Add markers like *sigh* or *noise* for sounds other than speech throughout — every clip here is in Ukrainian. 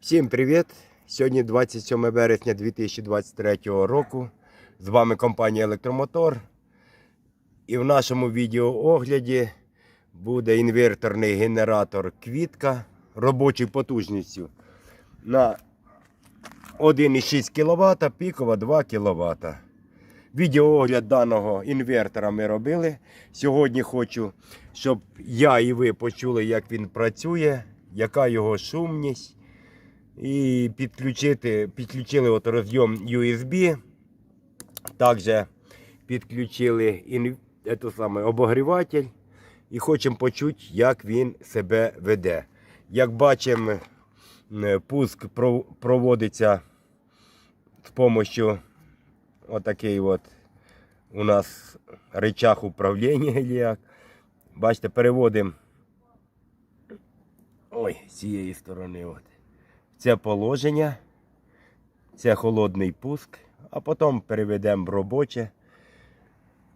Всім привіт! Сьогодні 27 березня 2023 року. З вами компанія Електромотор. І в нашому відеоогляді буде інверторний генератор Квітка робочою потужністю на 1,6 кВт, пікова 2 кВт. Відеоогляд даного інвертора ми робили. Сьогодні хочу, щоб я і ви почули, як він працює, яка його шумність. І підключити, підключили от розйом USB. Також підключили ін, ето саме, обогріватель. І хочемо почути, як він себе веде. Як бачимо, пуск проводиться з допомогою отакий от у нас рычаг управління. *laughs* як. Бачите, переводимо ой, з цієї сторони. От. Це положення, це холодний пуск, а потім переведемо в робоче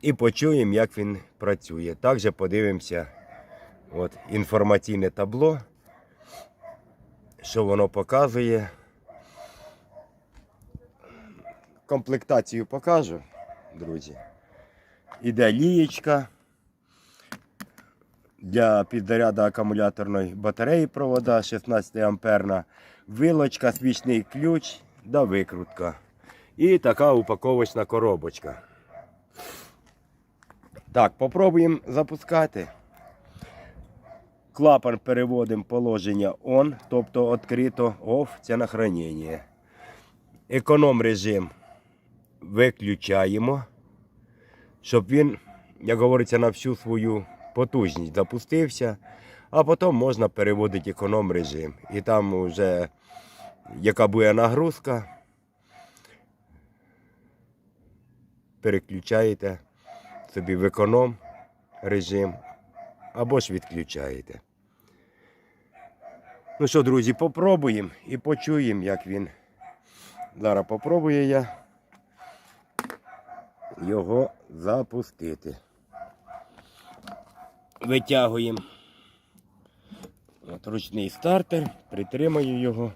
і почуємо, як він працює. Також подивимося от, інформаційне табло, що воно показує. Комплектацію покажу, друзі. Іде лієчка для підзаряду акумуляторної батареї провода 16 амперна, вилочка, свічний ключ да викрутка. І така упаковочна коробочка. Так, попробуємо запускати. Клапан переводимо положення ON, тобто відкрито OFF, це на хранення. Економ режим виключаємо, щоб він, як говориться, на всю свою потужність запустився, а потім можна переводити економ режим. І там вже яка буде нагрузка, переключаєте собі в економ режим або ж відключаєте. Ну що, друзі, попробуємо і почуємо, як він. Зараз попробую я його запустити. Витягуємо От ручний стартер, притримаю його.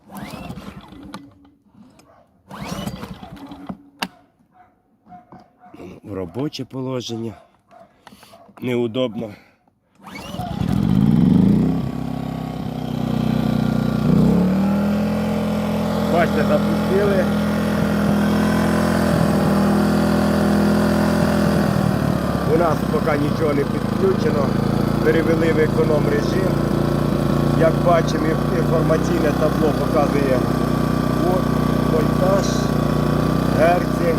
В робоче положення. Неудобно. Бачите, запустили. У нас поки нічого не підключено. Перевели в економ режим. Як бачимо, інформаційне табло показує вол- вольтаж, герці,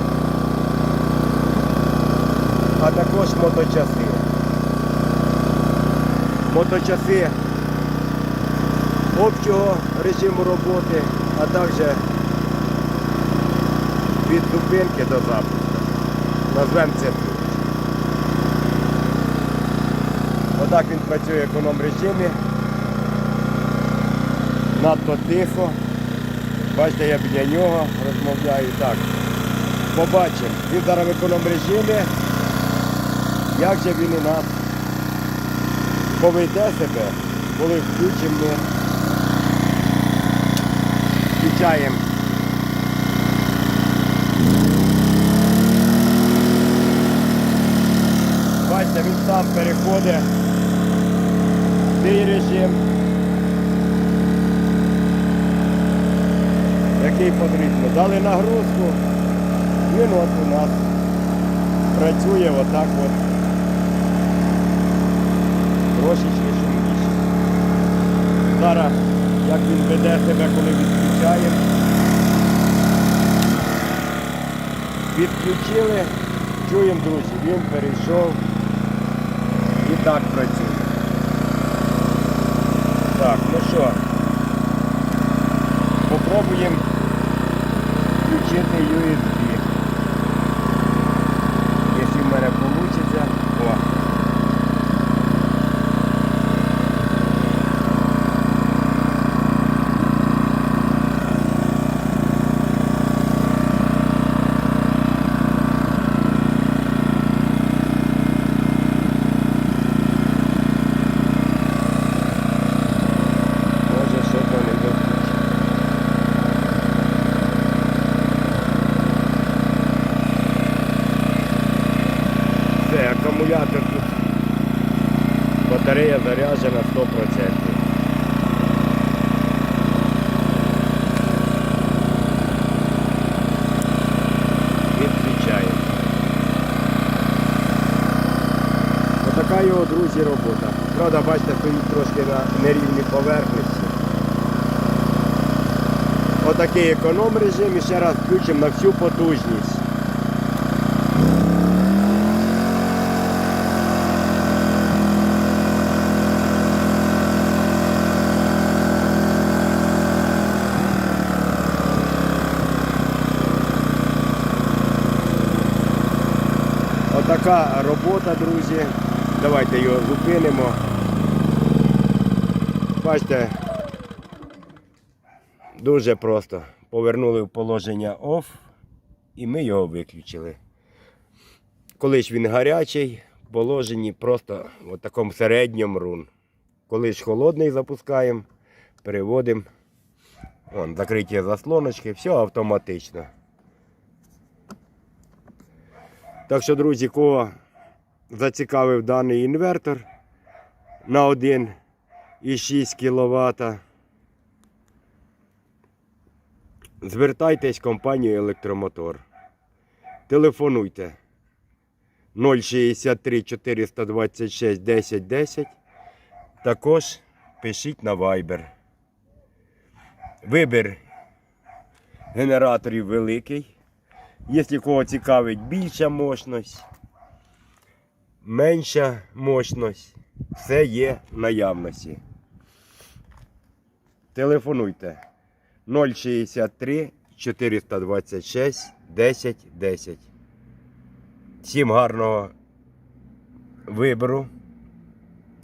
а також моточаси. Моточаси общого режиму роботи, а також від зупинки до запуску. Назвемо це Отак він працює в економ режимі. Надто тихо. Бачите, я біля нього розмовляю так. Побачимо. Він зараз в економ режимі. Як же він у нас поведе себе, коли включимо ми. Включаємо. Бачите, він сам переходить цей режим, який потрібно. Дали нагрузку, він от у нас працює отак от трошечки шумніше. Зараз, як він веде себе, коли відключаємо. Відключили, чуємо, друзі, він перейшов і так працює. Так, ну що, попробуємо включити USB. Якщо в мене вийде. О. Може, що то не виключить. Батарея заряджена 100%. Відключаємо. Отака його, друзі, робота. Правда, бачите, стоїть трошки на нерівній поверхності. Отакий економ режим і ще раз включимо на всю потужність. Отака робота, друзі. Давайте його зупинимо. Бачите, дуже просто. Повернули в положення OFF і ми його виключили. Коли ж він гарячий, в положенні просто в такому середньому рун. Коли ж холодний запускаємо, переводимо. Вон, закриті заслоночки, все автоматично. Так що, друзі, кого зацікавив даний інвертор на 1,6 кВт, звертайтесь в компанію Електромотор. Телефонуйте 063 426 10 10. Також пишіть на Viber. Вибір генераторів великий. Якщо кого цікавить більша мощність, менша мощність, все є в наявності. Телефонуйте 063 426 10 10. Всім гарного вибору,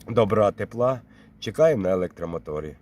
добра, тепла. Чекаємо на електромоторі.